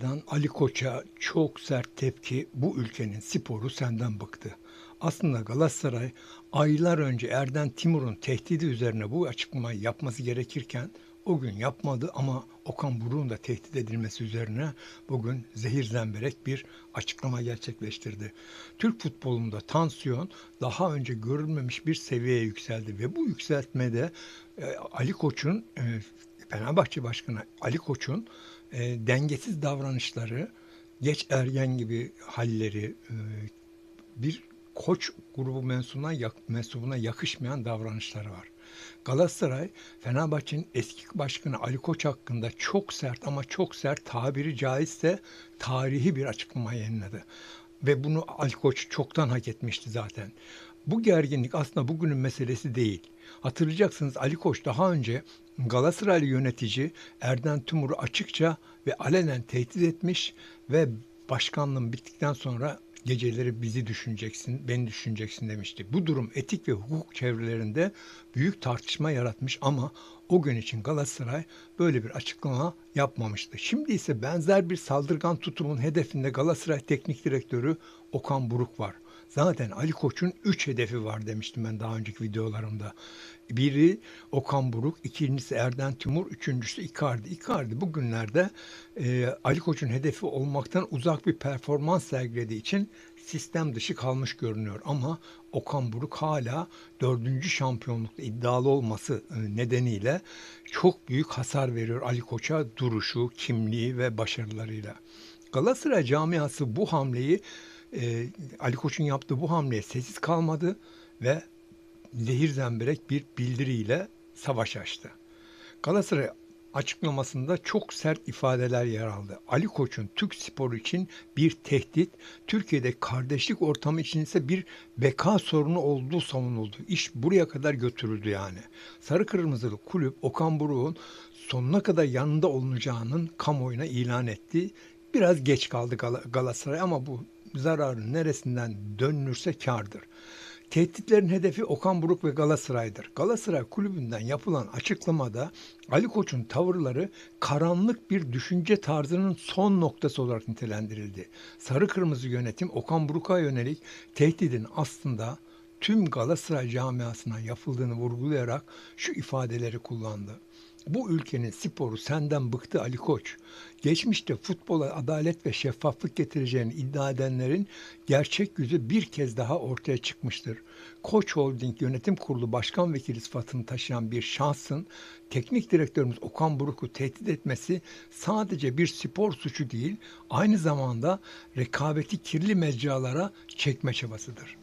Dan Ali Koç'a çok sert tepki bu ülkenin sporu senden bıktı. Aslında Galatasaray aylar önce Erden Timur'un tehdidi üzerine bu açıklamayı yapması gerekirken o gün yapmadı ama Okan Buruk'un da tehdit edilmesi üzerine bugün zehir zemberek bir açıklama gerçekleştirdi. Türk futbolunda tansiyon daha önce görülmemiş bir seviyeye yükseldi ve bu yükseltmede e, Ali Koç'un e, Fenerbahçe Başkanı Ali Koç'un e, dengesiz davranışları, geç ergen gibi halleri, e, bir koç grubu mensubuna, mensubuna yakışmayan davranışları var. Galatasaray, Fenerbahçe'nin eski başkanı Ali Koç hakkında çok sert ama çok sert tabiri caizse tarihi bir açıklama yayınladı. Ve bunu Ali Koç çoktan hak etmişti zaten. Bu gerginlik aslında bugünün meselesi değil. Hatırlayacaksınız Ali Koç daha önce Galatasaraylı yönetici Erden Timur'u açıkça ve alenen tehdit etmiş ve başkanlığım bittikten sonra geceleri bizi düşüneceksin, beni düşüneceksin demişti. Bu durum etik ve hukuk çevrelerinde büyük tartışma yaratmış ama o gün için Galatasaray böyle bir açıklama yapmamıştı. Şimdi ise benzer bir saldırgan tutumun hedefinde Galatasaray Teknik Direktörü Okan Buruk var. Zaten Ali Koç'un 3 hedefi var demiştim ben daha önceki videolarımda. Biri Okan Buruk, ikincisi Erden Timur, üçüncüsü Icardi. Icardi bugünlerde e, Ali Koç'un hedefi olmaktan uzak bir performans sergilediği için sistem dışı kalmış görünüyor. Ama Okan Buruk hala dördüncü şampiyonlukta iddialı olması e, nedeniyle çok büyük hasar veriyor Ali Koç'a duruşu, kimliği ve başarılarıyla. Galatasaray camiası bu hamleyi e, Ali Koç'un yaptığı bu hamleye sessiz kalmadı ve zehir zemberek bir bildiriyle savaş açtı. Galatasaray açıklamasında çok sert ifadeler yer aldı. Ali Koç'un Türk sporu için bir tehdit, Türkiye'de kardeşlik ortamı için ise bir beka sorunu olduğu savunuldu. İş buraya kadar götürüldü yani. Sarı Kırmızılı kulüp Okan Buruk'un sonuna kadar yanında olunacağının kamuoyuna ilan etti. Biraz geç kaldı Galatasaray ama bu zararın neresinden dönülürse kardır. Tehditlerin hedefi Okan Buruk ve Galatasaray'dır. Galatasaray kulübünden yapılan açıklamada Ali Koç'un tavırları karanlık bir düşünce tarzının son noktası olarak nitelendirildi. Sarı kırmızı yönetim Okan Buruk'a yönelik tehdidin aslında tüm Galatasaray camiasına yapıldığını vurgulayarak şu ifadeleri kullandı. Bu ülkenin sporu senden bıktı Ali Koç. Geçmişte futbola adalet ve şeffaflık getireceğini iddia edenlerin gerçek yüzü bir kez daha ortaya çıkmıştır. Koç Holding Yönetim Kurulu Başkan Vekili sıfatını taşıyan bir şahsın teknik direktörümüz Okan Buruk'u tehdit etmesi sadece bir spor suçu değil, aynı zamanda rekabeti kirli mecralara çekme çabasıdır.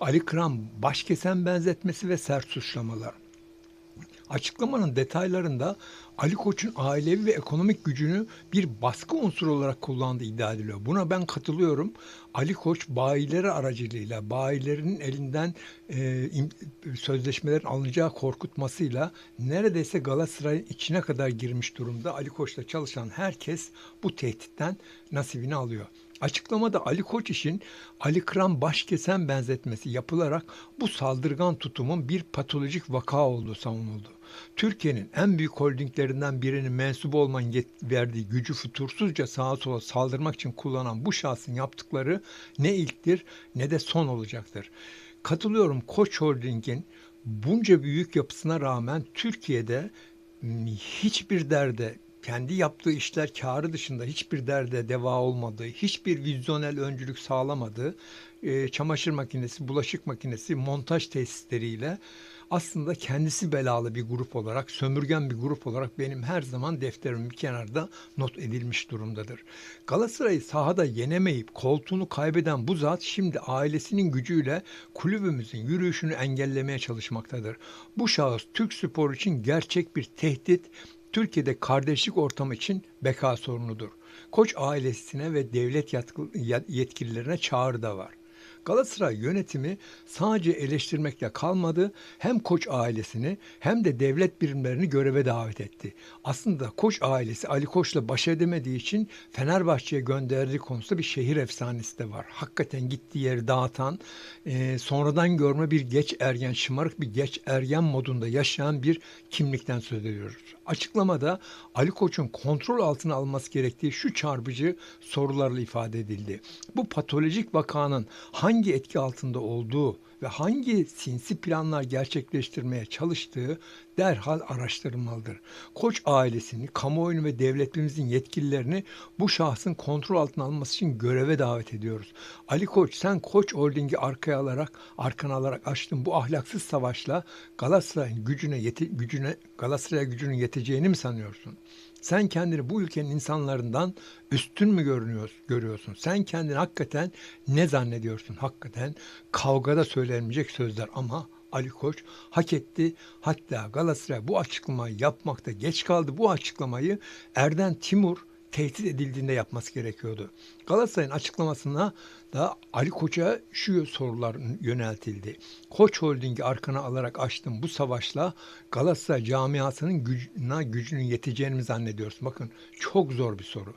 Ali Kram başkesen benzetmesi ve sert suçlamalar. Açıklamanın detaylarında Ali Koç'un ailevi ve ekonomik gücünü bir baskı unsuru olarak kullandığı iddia ediliyor. Buna ben katılıyorum. Ali Koç bayileri aracılığıyla, bayilerin elinden e, sözleşmelerin alınacağı korkutmasıyla neredeyse Galatasaray'ın içine kadar girmiş durumda. Ali Koç'la çalışan herkes bu tehditten nasibini alıyor. Açıklamada Ali Koç için Ali Kram başkesen benzetmesi yapılarak bu saldırgan tutumun bir patolojik vaka olduğu savunuldu. Türkiye'nin en büyük holdinglerinden birinin mensubu olman verdiği gücü fütursuzca sağa sola saldırmak için kullanan bu şahsın yaptıkları ne ilktir ne de son olacaktır. Katılıyorum Koç Holding'in bunca büyük yapısına rağmen Türkiye'de hiçbir derde kendi yaptığı işler karı dışında hiçbir derde deva olmadığı, hiçbir vizyonel öncülük sağlamadığı çamaşır makinesi, bulaşık makinesi, montaj tesisleriyle aslında kendisi belalı bir grup olarak, sömürgen bir grup olarak benim her zaman defterimin bir kenarda not edilmiş durumdadır. Galatasaray'ı sahada yenemeyip koltuğunu kaybeden bu zat şimdi ailesinin gücüyle kulübümüzün yürüyüşünü engellemeye çalışmaktadır. Bu şahıs Türk spor için gerçek bir tehdit, Türkiye'de kardeşlik ortamı için beka sorunudur. Koç ailesine ve devlet yetkililerine çağrı da var. Galatasaray yönetimi sadece eleştirmekle kalmadı. Hem koç ailesini hem de devlet birimlerini göreve davet etti. Aslında koç ailesi Ali Koç'la baş edemediği için Fenerbahçe'ye gönderdiği konusunda bir şehir efsanesi de var. Hakikaten gittiği yeri dağıtan, e, sonradan görme bir geç ergen, şımarık bir geç ergen modunda yaşayan bir kimlikten söz ediyoruz. Açıklamada Ali Koç'un kontrol altına alması gerektiği şu çarpıcı sorularla ifade edildi. Bu patolojik vakanın hangi etki altında olduğu ve hangi sinsi planlar gerçekleştirmeye çalıştığı derhal araştırılmalıdır. Koç ailesini, kamuoyunu ve devletimizin yetkililerini bu şahsın kontrol altına alması için göreve davet ediyoruz. Ali Koç sen Koç Holding'i arkaya alarak, arkana alarak açtığın bu ahlaksız savaşla Galatasaray'ın gücüne, yeti, gücüne Galatasaray gücünün yeteceğini mi sanıyorsun? Sen kendini bu ülkenin insanlarından üstün mü görüyorsun? Sen kendini hakikaten ne zannediyorsun? Hakikaten kavgada söylenmeyecek sözler ama Ali Koç hak etti. Hatta Galatasaray bu açıklamayı yapmakta geç kaldı. Bu açıklamayı Erden Timur tehdit edildiğinde yapması gerekiyordu. Galatasaray'ın açıklamasına da Ali Koç'a şu sorular yöneltildi. Koç Holding'i arkana alarak açtım bu savaşla Galatasaray camiasının gücüne, gücünün yeteceğini mi zannediyorsun? Bakın çok zor bir soru.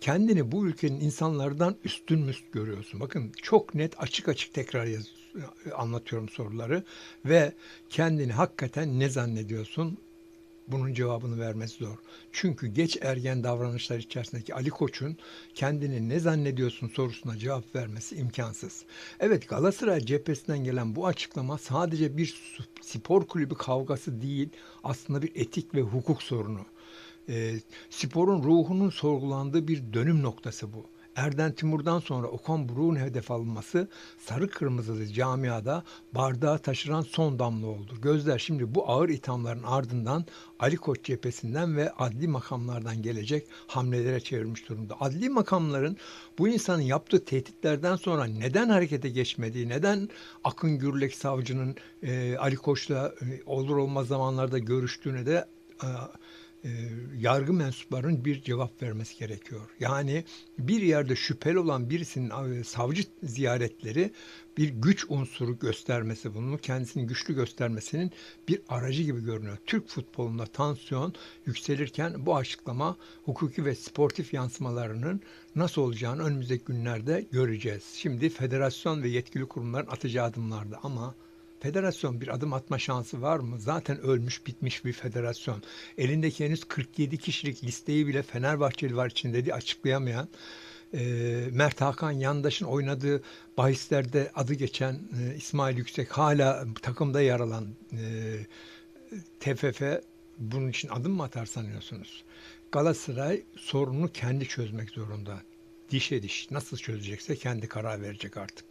Kendini bu ülkenin insanlardan üstün mü görüyorsun? Bakın çok net açık açık tekrar yaz, anlatıyorum soruları ve kendini hakikaten ne zannediyorsun? Bunun cevabını vermesi zor. Çünkü geç ergen davranışlar içerisindeki Ali Koç'un kendini ne zannediyorsun sorusuna cevap vermesi imkansız. Evet Galatasaray cephesinden gelen bu açıklama sadece bir spor kulübü kavgası değil aslında bir etik ve hukuk sorunu. E, sporun ruhunun sorgulandığı bir dönüm noktası bu. Erden Timur'dan sonra Okan Buruk'un hedef alınması sarı kırmızılı camiada bardağı taşıran son damla oldu. Gözler şimdi bu ağır ithamların ardından Ali Koç cephesinden ve adli makamlardan gelecek hamlelere çevirmiş durumda. Adli makamların bu insanın yaptığı tehditlerden sonra neden harekete geçmediği, neden Akın Gürlek savcının e, Ali Koç'la e, olur olmaz zamanlarda görüştüğüne de e, e, yargı mensuplarının bir cevap vermesi gerekiyor. Yani bir yerde şüpheli olan birisinin e, savcı ziyaretleri bir güç unsuru göstermesi, bunu kendisini güçlü göstermesinin bir aracı gibi görünüyor. Türk futbolunda tansiyon yükselirken bu açıklama hukuki ve sportif yansımalarının nasıl olacağını önümüzdeki günlerde göreceğiz. Şimdi federasyon ve yetkili kurumların atacağı adımlarda ama Federasyon bir adım atma şansı var mı? Zaten ölmüş bitmiş bir federasyon. Elindeki henüz 47 kişilik listeyi bile Fenerbahçeli var içinde diye açıklayamayan e, Mert Hakan Yandaş'ın oynadığı bahislerde adı geçen e, İsmail Yüksek hala takımda yer alan e, TFF bunun için adım mı atar sanıyorsunuz? Galatasaray sorununu kendi çözmek zorunda. Dişe diş nasıl çözecekse kendi karar verecek artık.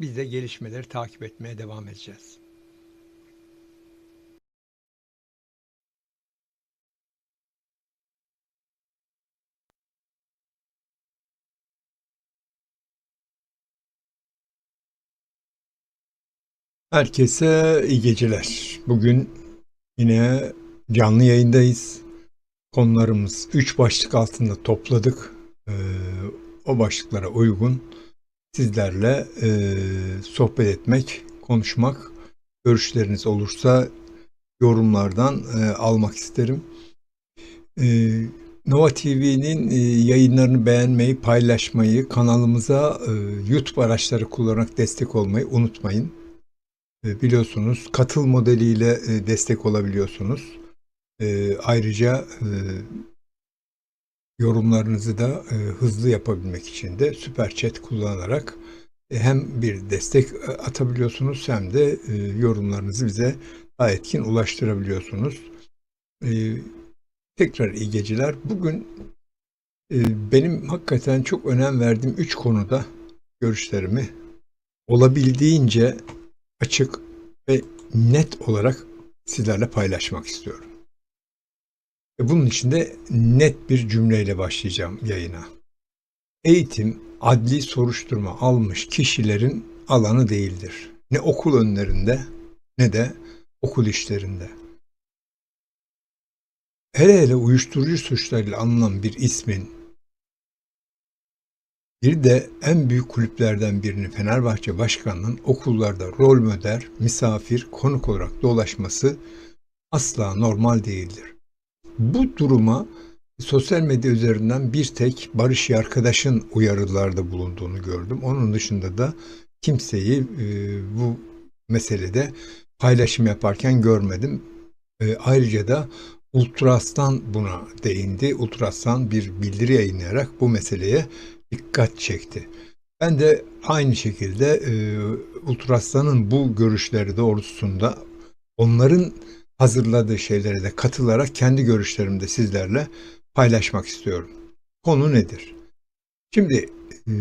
Biz de gelişmeleri takip etmeye devam edeceğiz. Herkese iyi geceler. Bugün yine canlı yayındayız. Konularımız 3 başlık altında topladık. Ee, o başlıklara uygun sizlerle e, sohbet etmek, konuşmak, görüşleriniz olursa yorumlardan e, almak isterim. E, Nova TV'nin e, yayınlarını beğenmeyi, paylaşmayı, kanalımıza e, YouTube araçları kullanarak destek olmayı unutmayın. E, biliyorsunuz katıl modeliyle e, destek olabiliyorsunuz. E, ayrıca e, yorumlarınızı da e, hızlı yapabilmek için de Süper Chat kullanarak e, hem bir destek e, atabiliyorsunuz hem de e, yorumlarınızı bize daha etkin ulaştırabiliyorsunuz. E, tekrar iyi geceler. Bugün e, benim hakikaten çok önem verdiğim üç konuda görüşlerimi olabildiğince açık ve net olarak sizlerle paylaşmak istiyorum. Bunun için de net bir cümleyle başlayacağım yayına. Eğitim, adli soruşturma almış kişilerin alanı değildir. Ne okul önlerinde ne de okul işlerinde. Hele hele uyuşturucu suçlarıyla anılan bir ismin Bir de en büyük kulüplerden birini Fenerbahçe Başkanı'nın okullarda rol model, misafir, konuk olarak dolaşması asla normal değildir. Bu duruma sosyal medya üzerinden bir tek Barış arkadaşın uyarılarda bulunduğunu gördüm. Onun dışında da kimseyi e, bu meselede paylaşım yaparken görmedim. E, ayrıca da Ultras'tan buna değindi. Ultras'tan bir bildiri yayınlayarak bu meseleye dikkat çekti. Ben de aynı şekilde e, Ultras'tanın bu görüşleri doğrultusunda onların hazırladığı şeylere de katılarak kendi görüşlerimi de sizlerle paylaşmak istiyorum. Konu nedir? Şimdi e,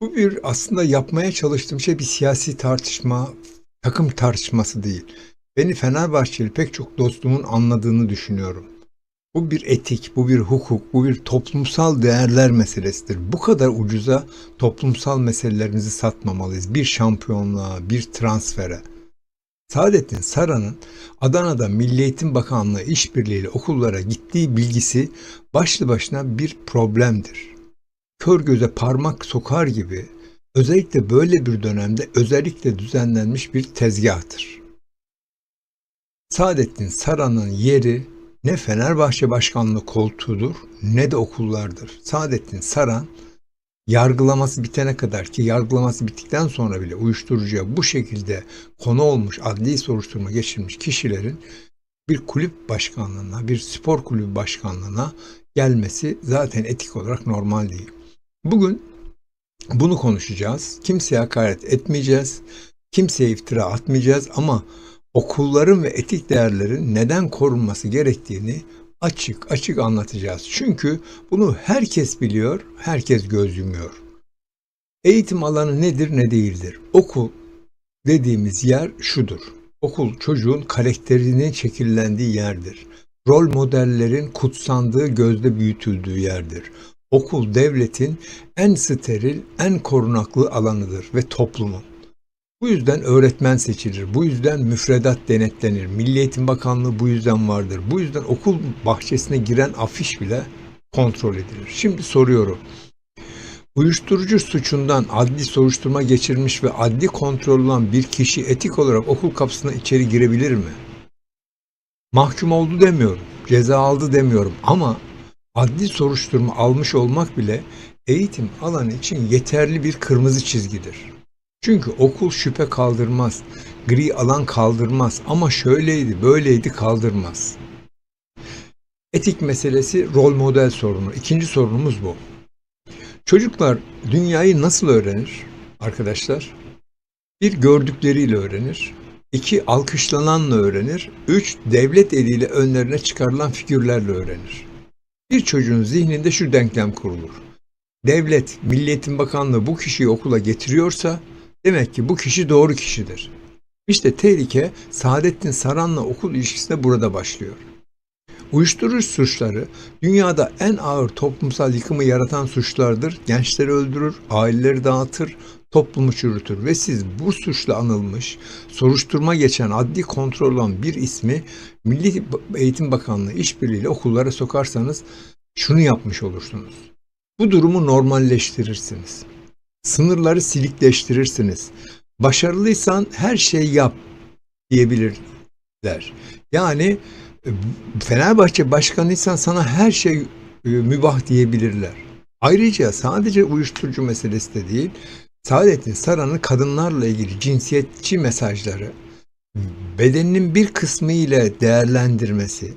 bu bir aslında yapmaya çalıştığım şey bir siyasi tartışma, takım tartışması değil. Beni Fenerbahçeli pek çok dostumun anladığını düşünüyorum. Bu bir etik, bu bir hukuk, bu bir toplumsal değerler meselesidir. Bu kadar ucuza toplumsal meselelerimizi satmamalıyız. Bir şampiyonluğa, bir transfere. Saadettin Saran'ın Adana'da Milli Eğitim Bakanlığı işbirliğiyle okullara gittiği bilgisi başlı başına bir problemdir. Kör göze parmak sokar gibi özellikle böyle bir dönemde özellikle düzenlenmiş bir tezgahtır. Saadettin Saran'ın yeri ne Fenerbahçe Başkanlığı koltuğudur ne de okullardır. Saadettin Saran yargılaması bitene kadar ki yargılaması bittikten sonra bile uyuşturucuya bu şekilde konu olmuş adli soruşturma geçirmiş kişilerin bir kulüp başkanlığına, bir spor kulübü başkanlığına gelmesi zaten etik olarak normal değil. Bugün bunu konuşacağız. Kimseye hakaret etmeyeceğiz. Kimseye iftira atmayacağız ama okulların ve etik değerlerin neden korunması gerektiğini açık açık anlatacağız. Çünkü bunu herkes biliyor, herkes göz yumuyor. Eğitim alanı nedir ne değildir? Okul dediğimiz yer şudur. Okul çocuğun karakterinin şekillendiği yerdir. Rol modellerin kutsandığı, gözde büyütüldüğü yerdir. Okul devletin en steril, en korunaklı alanıdır ve toplumun. Bu yüzden öğretmen seçilir. Bu yüzden müfredat denetlenir. Milli Eğitim Bakanlığı bu yüzden vardır. Bu yüzden okul bahçesine giren afiş bile kontrol edilir. Şimdi soruyorum. Uyuşturucu suçundan adli soruşturma geçirmiş ve adli kontrol olan bir kişi etik olarak okul kapısına içeri girebilir mi? Mahkum oldu demiyorum. Ceza aldı demiyorum ama adli soruşturma almış olmak bile eğitim alanı için yeterli bir kırmızı çizgidir. Çünkü okul şüphe kaldırmaz, gri alan kaldırmaz ama şöyleydi, böyleydi kaldırmaz. Etik meselesi rol model sorunu. İkinci sorunumuz bu. Çocuklar dünyayı nasıl öğrenir arkadaşlar? Bir gördükleriyle öğrenir. iki alkışlananla öğrenir. Üç devlet eliyle önlerine çıkarılan figürlerle öğrenir. Bir çocuğun zihninde şu denklem kurulur. Devlet, Milli Eğitim Bakanlığı bu kişiyi okula getiriyorsa Demek ki bu kişi doğru kişidir. İşte tehlike Saadettin Saran'la okul ilişkisinde burada başlıyor. Uyuşturucu suçları dünyada en ağır toplumsal yıkımı yaratan suçlardır. Gençleri öldürür, aileleri dağıtır, toplumu çürütür ve siz bu suçla anılmış, soruşturma geçen adli kontrol olan bir ismi Milli Eğitim Bakanlığı işbirliğiyle okullara sokarsanız şunu yapmış olursunuz. Bu durumu normalleştirirsiniz. Sınırları silikleştirirsiniz. Başarılıysan her şeyi yap diyebilirler. Yani e, Fenerbahçe başkanıysan sana her şey e, mübah diyebilirler. Ayrıca sadece uyuşturucu meselesi de değil, Saadettin Saran'ın kadınlarla ilgili cinsiyetçi mesajları, bedeninin bir kısmı ile değerlendirmesi,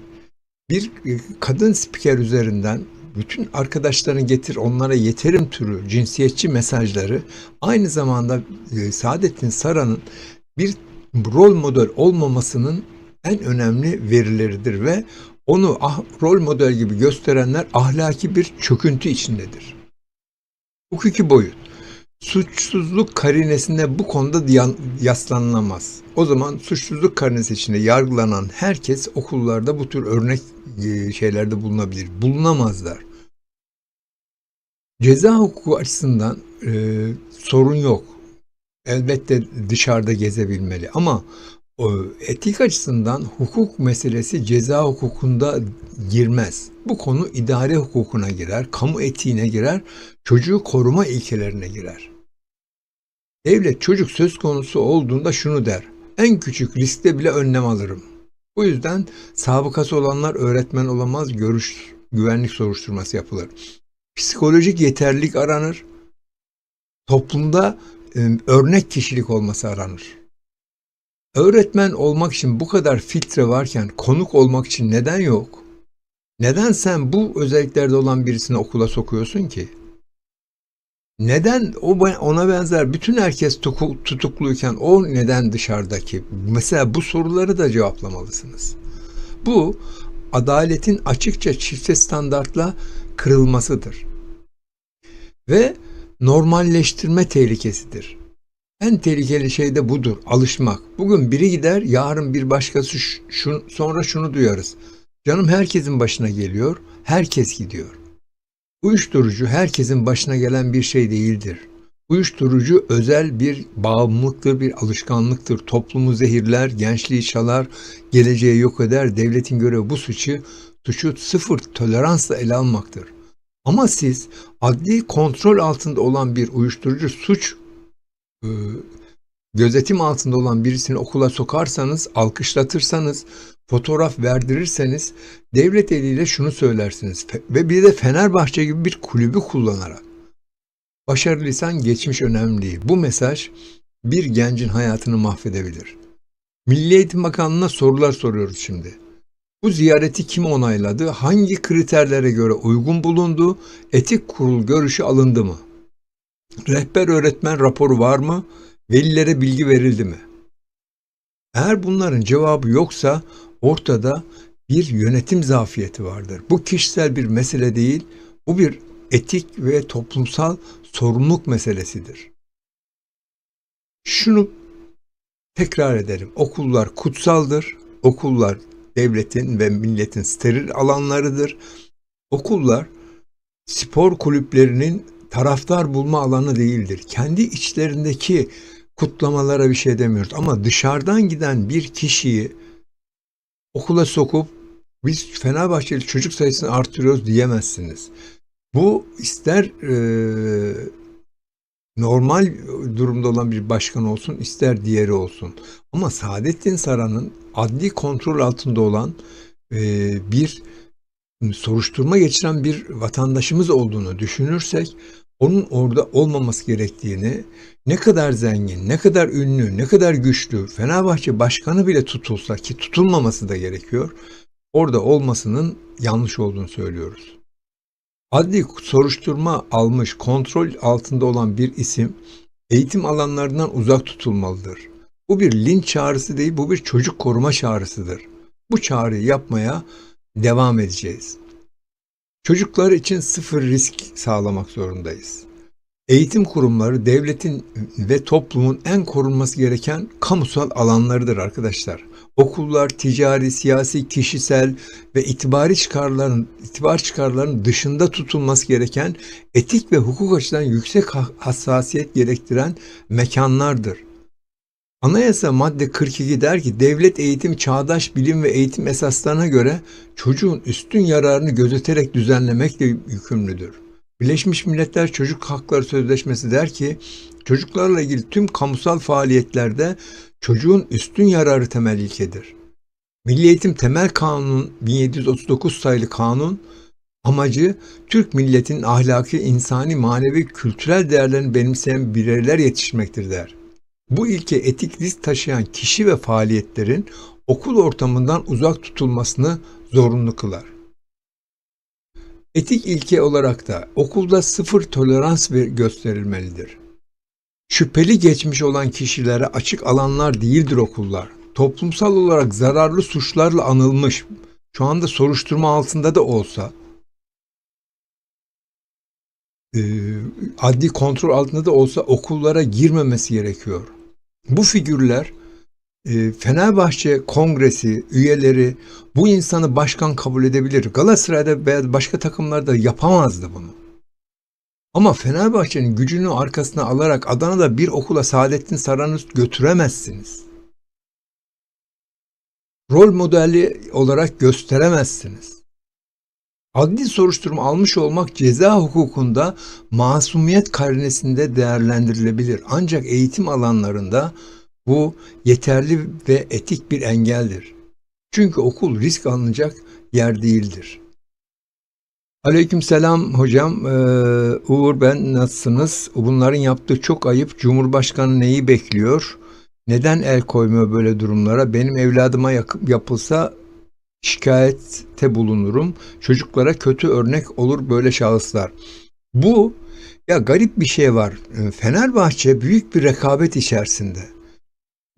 bir e, kadın spiker üzerinden bütün arkadaşlarını getir onlara yeterim türü cinsiyetçi mesajları aynı zamanda e, Saadettin Saran'ın bir rol model olmamasının en önemli verileridir ve onu ah, rol model gibi gösterenler ahlaki bir çöküntü içindedir. Hukuki boyut. Suçsuzluk karinesinde bu konuda yaslanılamaz. O zaman suçsuzluk karinesi içinde yargılanan herkes okullarda bu tür örnek e, şeylerde bulunabilir. Bulunamazlar. Ceza hukuku açısından e, sorun yok. Elbette dışarıda gezebilmeli ama O etik açısından hukuk meselesi ceza hukukunda girmez. Bu konu idare hukukuna girer, kamu etiğine girer, çocuğu koruma ilkelerine girer. Devlet çocuk söz konusu olduğunda şunu der. En küçük riskte bile önlem alırım. Bu yüzden sabıkası olanlar öğretmen olamaz, görüş güvenlik soruşturması yapılır. Psikolojik yeterlilik aranır. Toplumda e, örnek kişilik olması aranır. Öğretmen olmak için bu kadar filtre varken konuk olmak için neden yok? Neden sen bu özelliklerde olan birisini okula sokuyorsun ki? Neden o ona benzer bütün herkes tutukluyken o neden dışarıdaki? Mesela bu soruları da cevaplamalısınız. Bu adaletin açıkça çifte standartla kırılmasıdır. Ve normalleştirme tehlikesidir. En tehlikeli şey de budur, alışmak. Bugün biri gider, yarın bir başkası şun, sonra şunu duyarız. Canım herkesin başına geliyor, herkes gidiyor. Uyuşturucu herkesin başına gelen bir şey değildir. Uyuşturucu özel bir bağımlılıktır, bir alışkanlıktır. Toplumu zehirler, gençliği çalar, geleceği yok eder. Devletin görevi bu suçu, suçu sıfır toleransla ele almaktır. Ama siz adli kontrol altında olan bir uyuşturucu suç e, gözetim altında olan birisini okula sokarsanız, alkışlatırsanız, fotoğraf verdirirseniz devlet eliyle şunu söylersiniz ve bir de Fenerbahçe gibi bir kulübü kullanarak başarılıysan geçmiş önemli. Bu mesaj bir gencin hayatını mahvedebilir. Milli Eğitim Bakanlığı'na sorular soruyoruz şimdi. Bu ziyareti kim onayladı? Hangi kriterlere göre uygun bulundu? Etik kurul görüşü alındı mı? Rehber öğretmen raporu var mı? Velilere bilgi verildi mi? Eğer bunların cevabı yoksa ortada bir yönetim zafiyeti vardır. Bu kişisel bir mesele değil, bu bir etik ve toplumsal sorumluluk meselesidir. Şunu tekrar edelim. Okullar kutsaldır. Okullar devletin ve milletin steril alanlarıdır. Okullar spor kulüplerinin taraftar bulma alanı değildir. Kendi içlerindeki kutlamalara bir şey demiyoruz ama dışarıdan giden bir kişiyi okula sokup biz Fenerbahçeli çocuk sayısını artırıyoruz diyemezsiniz. Bu ister e, normal durumda olan bir başkan olsun ister diğeri olsun. Ama Saadettin Saran'ın adli kontrol altında olan e, bir soruşturma geçiren bir vatandaşımız olduğunu düşünürsek onun orada olmaması gerektiğini ne kadar zengin, ne kadar ünlü, ne kadar güçlü Fenerbahçe başkanı bile tutulsa ki tutulmaması da gerekiyor. Orada olmasının yanlış olduğunu söylüyoruz. Adli soruşturma almış, kontrol altında olan bir isim eğitim alanlarından uzak tutulmalıdır. Bu bir linç çağrısı değil, bu bir çocuk koruma çağrısıdır. Bu çağrıyı yapmaya devam edeceğiz. Çocuklar için sıfır risk sağlamak zorundayız. Eğitim kurumları devletin ve toplumun en korunması gereken kamusal alanlarıdır arkadaşlar. Okullar ticari, siyasi, kişisel ve itibari çıkarların itibar çıkarların dışında tutulması gereken etik ve hukuk açıdan yüksek hassasiyet gerektiren mekanlardır. Anayasa madde 42 der ki devlet eğitim çağdaş bilim ve eğitim esaslarına göre çocuğun üstün yararını gözeterek düzenlemekle yükümlüdür. Birleşmiş Milletler Çocuk Hakları Sözleşmesi der ki çocuklarla ilgili tüm kamusal faaliyetlerde çocuğun üstün yararı temel ilkedir. Milli Eğitim Temel Kanun 1739 sayılı kanun amacı Türk milletinin ahlaki, insani, manevi, kültürel değerlerini benimseyen bireyler yetiştirmektir der. Bu ilke etik risk taşıyan kişi ve faaliyetlerin okul ortamından uzak tutulmasını zorunlu kılar. Etik ilke olarak da okulda sıfır tolerans gösterilmelidir. Şüpheli geçmiş olan kişilere açık alanlar değildir okullar. Toplumsal olarak zararlı suçlarla anılmış, şu anda soruşturma altında da olsa, adli kontrol altında da olsa okullara girmemesi gerekiyor. Bu figürler e, Fenerbahçe kongresi üyeleri bu insanı başkan kabul edebilir. Galatasaray'da veya başka takımlarda yapamazdı bunu. Ama Fenerbahçe'nin gücünü arkasına alarak Adana'da bir okula Saadettin Saran'ı götüremezsiniz. rol modeli olarak gösteremezsiniz. Adli soruşturma almış olmak ceza hukukunda masumiyet karinesinde değerlendirilebilir. Ancak eğitim alanlarında bu yeterli ve etik bir engeldir. Çünkü okul risk alınacak yer değildir. Aleykümselam hocam. Ee, Uğur ben nasılsınız? Bunların yaptığı çok ayıp. Cumhurbaşkanı neyi bekliyor? Neden el koymuyor böyle durumlara? Benim evladıma yapılsa şikayette bulunurum. Çocuklara kötü örnek olur böyle şahıslar. Bu ya garip bir şey var. Ee, Fenerbahçe büyük bir rekabet içerisinde.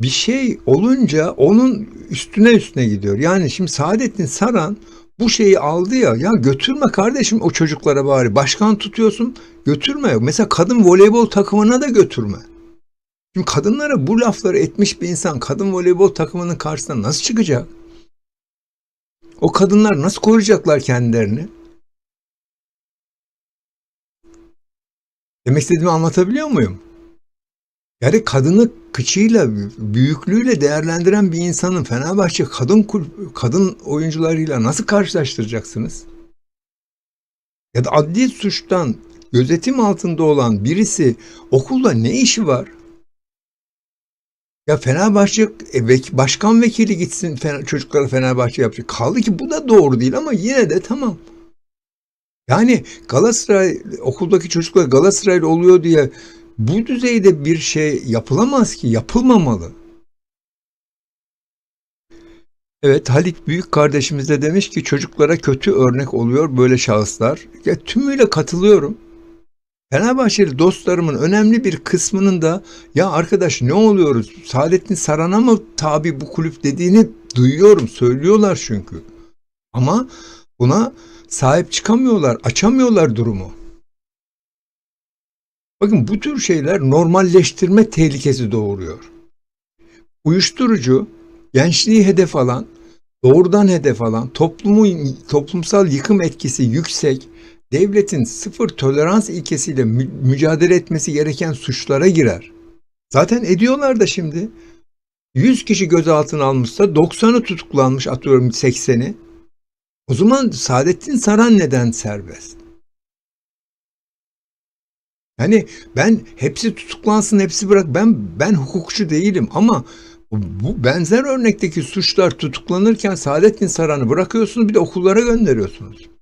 Bir şey olunca onun üstüne üstüne gidiyor. Yani şimdi Saadettin Saran bu şeyi aldı ya ya götürme kardeşim o çocuklara bari. Başkan tutuyorsun götürme. Mesela kadın voleybol takımına da götürme. Şimdi kadınlara bu lafları etmiş bir insan kadın voleybol takımının karşısına nasıl çıkacak? O kadınlar nasıl koruyacaklar kendilerini? Demek istediğimi anlatabiliyor muyum? Yani kadını kıçıyla, büyüklüğüyle değerlendiren bir insanın Fenerbahçe kadın kadın oyuncularıyla nasıl karşılaştıracaksınız? Ya da adli suçtan gözetim altında olan birisi okulda ne işi var? Ya Fenerbahçe e, başkan vekili gitsin Fener- çocuklara Fenerbahçe yapacak. Kaldı ki bu da doğru değil ama yine de tamam. Yani Galatasaray okuldaki çocuklar Galatasaraylı oluyor diye bu düzeyde bir şey yapılamaz ki, yapılmamalı. Evet Halit büyük kardeşimiz de demiş ki çocuklara kötü örnek oluyor böyle şahıslar. Ya tümüyle katılıyorum. Fenerbahçeli dostlarımın önemli bir kısmının da ya arkadaş ne oluyoruz? Saadettin Saran'a mı tabi bu kulüp dediğini duyuyorum. Söylüyorlar çünkü. Ama buna sahip çıkamıyorlar, açamıyorlar durumu. Bakın bu tür şeyler normalleştirme tehlikesi doğuruyor. Uyuşturucu, gençliği hedef alan, doğrudan hedef alan, toplumu toplumsal yıkım etkisi yüksek, devletin sıfır tolerans ilkesiyle mü- mücadele etmesi gereken suçlara girer. Zaten ediyorlar da şimdi. 100 kişi gözaltına almışsa 90'ı tutuklanmış atıyorum 80'i. O zaman Saadettin Saran neden serbest? Yani ben hepsi tutuklansın, hepsi bırak. Ben ben hukukçu değilim ama bu benzer örnekteki suçlar tutuklanırken Saadettin Saran'ı bırakıyorsunuz bir de okullara gönderiyorsunuz.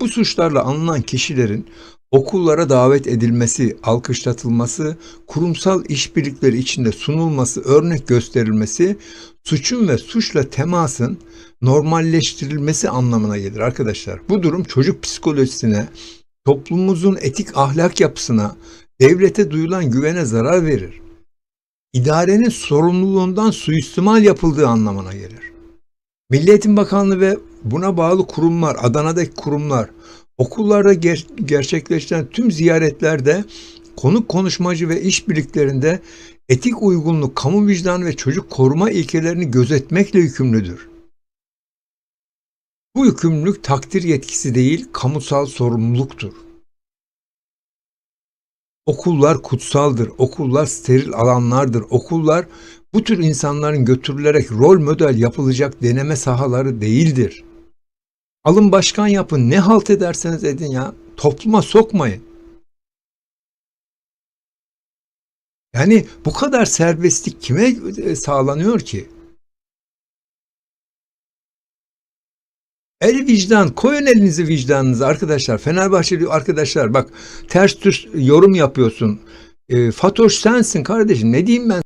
Bu suçlarla anılan kişilerin okullara davet edilmesi, alkışlatılması, kurumsal işbirlikleri içinde sunulması, örnek gösterilmesi, suçun ve suçla temasın normalleştirilmesi anlamına gelir arkadaşlar. Bu durum çocuk psikolojisine, toplumumuzun etik ahlak yapısına, devlete duyulan güvene zarar verir. İdarenin sorumluluğundan suistimal yapıldığı anlamına gelir. Milli Eğitim Bakanlığı ve buna bağlı kurumlar, Adana'daki kurumlar, okullarda ger- gerçekleştiren tüm ziyaretlerde, konuk konuşmacı ve işbirliklerinde etik uygunluk, kamu vicdanı ve çocuk koruma ilkelerini gözetmekle yükümlüdür. Bu yükümlülük takdir yetkisi değil, kamusal sorumluluktur. Okullar kutsaldır, okullar steril alanlardır, okullar bu tür insanların götürülerek rol model yapılacak deneme sahaları değildir. Alın başkan yapın, ne halt ederseniz edin ya, topluma sokmayın. Yani bu kadar serbestlik kime e, sağlanıyor ki? El vicdan, koyun elinizi vicdanınıza arkadaşlar. Fenerbahçeli arkadaşlar bak ters düz yorum yapıyorsun. E, Fatoş sensin kardeşim ne diyeyim ben